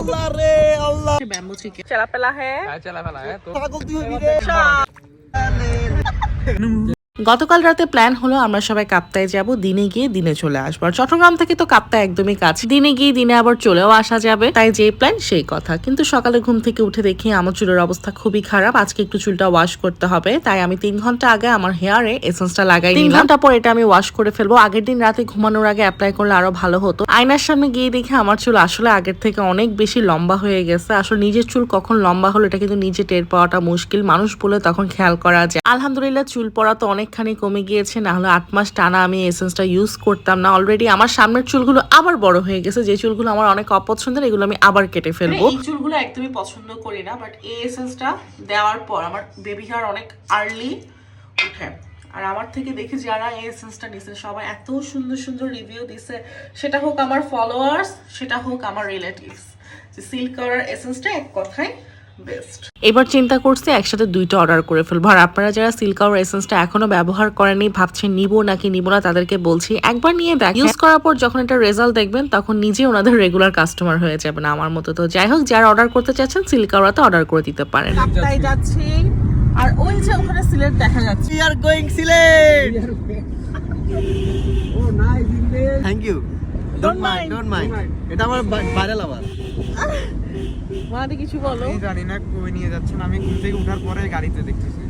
আল্লাহ রে আল্লাহ। Bamboo chicken চলা হ্যাঁ চলা পেলা হ্যাঁ পাগল তুই হবি রে। গতকাল রাতে প্ল্যান হলো আমরা সবাই কাপ্তায় যাব দিনে গিয়ে দিনে চলে আসব। আর চট্টগ্রাম থেকে তো কাপ্তা একদমই কাছে। দিনে গিয়ে দিনে আবার চলেও আসা যাবে। তাই যে প্ল্যান সেই কথা। কিন্তু সকালে ঘুম থেকে উঠে দেখি আমার চুলের অবস্থা খুবই খারাপ। আজকে একটু চুলটা ওয়াশ করতে হবে। তাই আমি তিন ঘণ্টা আগে আমার হেয়ারে এসেন্সটা লাগাই তিন ঘণ্টা পর এটা আমি ওয়াশ করে ফেলব। আগের দিন রাতে ঘুমানোর আগে অ্যাপ্লাই করলে আরও ভালো হতো। আয়নার সামনে গিয়ে দেখি আমার চুল আসলে আগের থেকে অনেক বেশি লম্বা হয়ে গেছে। আসলে নিজের চুল কখন লম্বা হলো এটা কিন্তু নিজে টের পাওয়াটা মুশকিল। মানুষ বলে তখন খেয়াল করা যায়। আলহামদুলিল্লাহ চুল পড়া তো অনেকখানি কমে গিয়েছে না হলে আট মাস টানা আমি এসেন্সটা ইউজ করতাম না। অলরেডি আমার সামনের চুলগুলো আবার বড় হয়ে গেছে যে চুলগুলো আমার অনেক অপছন্দের এগুলো আমি আবার কেটে ফেলব। এই চুলগুলো একদমই পছন্দ করি না বাট এই এসেন্সটা দেওয়ার পর আমার বেবি হেয়ার অনেক আর্লি উঠে। আর আমার থেকে দেখে যারা এই এসেন্সটা নিছে সবাই এত সুন্দর সুন্দর রিভিউ দিছে। সেটা হোক আমার ফলোয়ার্স সেটা হোক আমার রিলেটিভস যে সিল্ক কালার এসেন্সটা এক কথায় বেস্ট এবার চিন্তা করছি একসাথে দুইটা অর্ডার করে ফেলব। আর আপনারা যারা সিল্কাওর এসেন্সটা এখনও ব্যবহার করেনি ভাবছেন নিব নাকি নিব না তাদেরকে বলছি একবার নিয়ে দেখ ইউজ করার পর যখন এটা রেজাল্ট দেখবেন তখন নিজে ওনাদের রেগুলার কাস্টমার হয়ে যাবেন আমার মতো। তো যাই হোক যারা অর্ডার করতে চাচ্ছেন সিল্কাওরাতে অর্ডার করে দিতে পারেন। যাচ্ছি। আর ওই যে ওখানে সিলেট দেখা যাচ্ছে। উই আর গোইং সিলেট ও নাই thank you don't mind don't mind এটা আমার ভাইরাল আবার মাদি কিছু বলো। আমি জানি না কই নিয়ে যাচ্ছেন আমি ঘুম থেকে ওঠার পরে গাড়িতে দেখতেছি।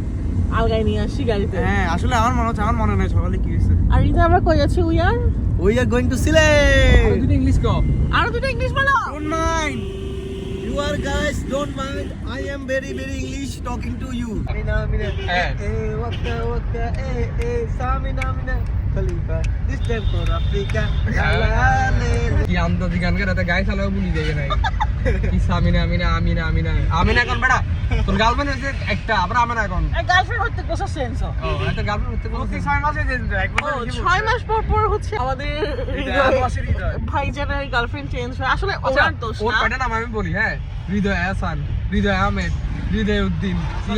আলগায় নিয়ে আসি গাড়িতে। হ্যাঁ আসলে আমার মনে হচ্ছে আমার মনে নাই সকালে কি হয়েছে। আর এটা আমরা কই যাচ্ছি? We are we are going to Sylhet আর দুটো ইংলিশ কও। আর দুটো ইংলিশ বলো! Don't mind you are guys don't mind I am very very English talking to you Mina মিনা এ ওয়াক্তা ওয়াক্তা এ এ সামিনা মিনা খলিফা দিস টাইম ফর আফ্রিকা কি আমদাদি গান করে গায়ে চালাও বলি যায় কি সামিনা আমিনা আমিনা আমিনা। আমিনা এখন বেটা তোর গার্লফ্রেন্ড হয়েছে একটা আবার আমিনা এখন। গার্লফ্রেন্ড হতে কোসা সেন্স ও। একটা গার্লফ্রেন্ড হতে প্রতি ছয় মাসে যে এক বছর ছয় মাস পর পর হচ্ছে আমাদের হৃদয়, হৃদয়। ভাইজানের গার্লফ্রেন্ড চেঞ্জ হয়। আসলে দোষ না। কয়টা নাম আমি বলি হ্যাঁ? হৃদয় আহসান হৃদয় আহমেদ হৃদয় উদ্দিন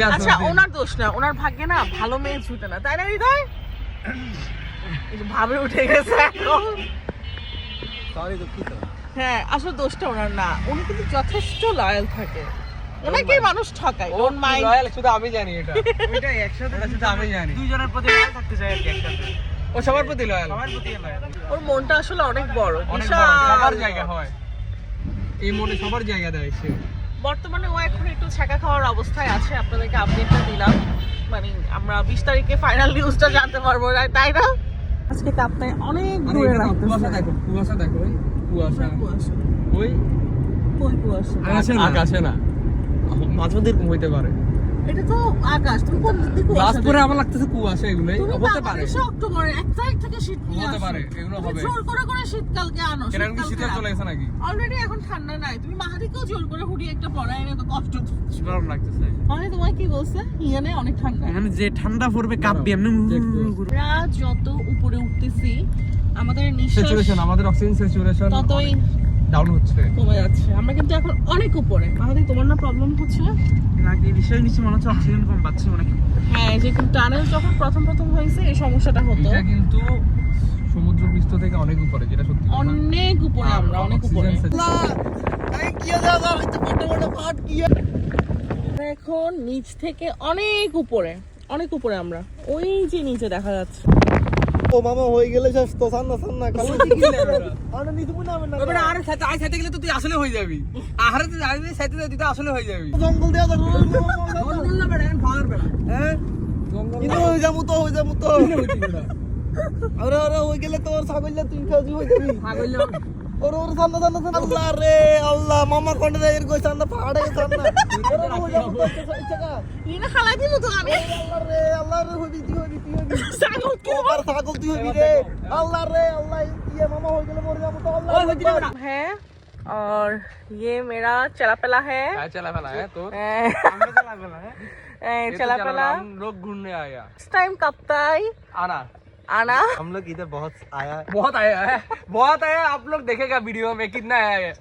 আচ্ছা ওনার দোষ না। ওনার ভাগ্যে না ভালো মেয়ে ছুটে না। তাই না হৃদয়? ভাবে উঠে গেছে এখন। দুঃখিত। হ্যাঁ আসলে দোষটা ওনার না। উনি কিন্তু যথেষ্ট লয়াল থাকে। ওনাকে মানুষ ঠকায় ও ডোন্ট মাইন্ড লয়াল শুধু আমি জানি এটা। ওইটাই একসাথে শুধু আমি জানি। দুইজনের প্রতি লয়াল থাকতে চাই আর কি একসাথে। ও সবার প্রতি লয়াল সবার প্রতি লয়াল ওর মনটা আসলে অনেক বড় বিশাল। সবার জায়গা হয়। এই মনে সবার জায়গা দেয় সে। বর্তমানে ও এখন একটু ছাকা খাওয়ার অবস্থায় আছে আপনাদেরকে আপডেটটা দিলাম। মানে আমরা বিশ তারিখে ফাইনাল নিউজটা জানতে পারব না তাই না? আজকে কাপ্তায় অনেক দূরে কুয়াশা দেখো কুয়াশা দেখো কুয়াশা। কুয়াশা। ওই কুয়াশা। আকাশে না। আকাশে না। মাঝে এরকম হইতে পারে। এটা তো আকাশ তুমি কোন দিক দিয়ে কুয়াশা ক্লাস আমার লাগতেছে কুয়াশা এগুলোই। হতে পারে। বাংলাদেশে এক তারিখ থেকে শীত হতে পারে, এগুলো হবে। জোর করে করে শীতকালকে আনো কেন কি শীতকাল চলে গেছে নাকি? অলরেডি এখন ঠান্ডা নাই। তুমি মাহাদিকেও জোর করে হুডি একটা এনে তো কষ্ট গরম লাগতেছে। মানে কি বলছে? ইয়ানে অনেক ঠান্ডা। যে ঠান্ডা পড়বে কাঁপবে এমনি যত উপরে উঠতেছি আমাদের নিঃশ্বাস আমাদের অক্সিজেন স্যাচুরেশন ততই ডাউন হচ্ছে। কমে যাচ্ছে। আমরা কিন্তু এখন অনেক উপরে। মাহাদি তোমার না প্রবলেম হচ্ছে? নাকি বিষয় নিচে মনে হচ্ছে অক্সিজেন কম পাচ্ছি অনেক হ্যাঁ। যে টানেল যখন প্রথম প্রথম হয়েছে এই সমস্যাটা হতো। এটা কিন্তু সমুদ্র পৃষ্ঠ থেকে অনেক উপরে যেটা সত্যি অনেক উপরে আমরা অনেক উপরে। Oxygen saturation- আল্লাহ, দাদা, হয়তো বড় বড় পাহাড় কিয়া। এখন নিচ থেকে অনেক উপরে অনেক উপরে আমরা। ওই যে নিচে দেখা যাচ্ছে। ও মামা হয়ে গেলে শেষ তো সান্না সান্না কালো আরে নিতে না। তবে না, সাথে আই সাথে গেলে তো তুই আসলে হয়ে যাবি। আহারে তো যাবি সাথে তুই তো আসলে হয়ে যাবি। জঙ্গল দেওয়া যাবে জঙ্গল না বেড়া পাহাড় বেড়া। হ্যাঁ? জঙ্গল কিন্তু হয়ে যাব তো হয়ে যাব তো। আরে আরে হয়ে গেলে তোর ছাগল তুই খাওয়াজি হয়ে যাবি। হয়ে তো ইচ্ছা কা ছাগল কি ওবার ছাগল তুই হবি রে আল্লাহ রে আল্লাহ ইয়ে মামা হয়ে গেলে মরে যাবো তো আল্লাহ है और ये मेरा चला पला है হ্যাঁ চলা ফেলা হ্যাঁ তোর আমরা তো লাগবে না হ্যাঁ ए, ये तो चला चला पला हम लोग घूमने आया इस टाइम कब तक आना आना हम लोग इधर बहुत आया है बहुत आया है बहुत आया आप लोग देखेगा वीडियो में कितना आया है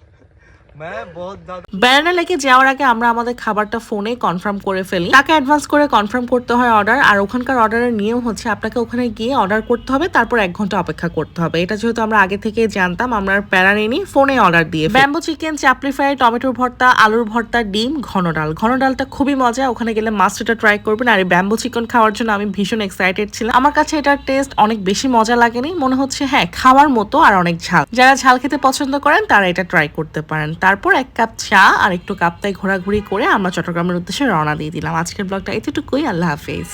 বেড়ানা লেকে যাওয়ার আগে আমরা আমাদের খাবারটা ফোনে কনফার্ম করে ফেলি। টাকা অ্যাডভান্স করে কনফার্ম করতে হয় অর্ডার আর ওখানকার অর্ডারের নিয়ম হচ্ছে আপনাকে ওখানে গিয়ে অর্ডার করতে হবে, তারপর এক ঘণ্টা অপেক্ষা করতে হবে। এটা যেহেতু আমরা আগে থেকে জানতাম, আমরা প্যারা নিয়ে ফোনে অর্ডার দিয়ে ব্যাম্বো চিকেন চাপলি ফ্রাই টমেটোর ভর্তা, আলুর ভর্তা, ডিম, ঘন ডাল। ঘন ডালটা খুবই মজা, ওখানে গেলে মাস্টারটা ট্রাই করবেন। আর এই ব্যাম্বো চিকেন খাওয়ার জন্য আমি ভীষণ এক্সাইটেড ছিলাম। আমার কাছে এটার টেস্ট অনেক বেশি মজা লাগেনি, মনে হচ্ছে হ্যাঁ খাওয়ার মতো আর অনেক ঝাল। যারা ঝাল খেতে পছন্দ করেন, তারা এটা ট্রাই করতে পারেন। তারপর এক কাপ চা আর একটু কাপ তাই ঘোরাঘুরি করে আমরা চট্টগ্রামের উদ্দেশ্যে রওনা দিয়ে দিলাম। আজকের ব্লগটা এতটুকুই। আল্লাহ হাফেজ।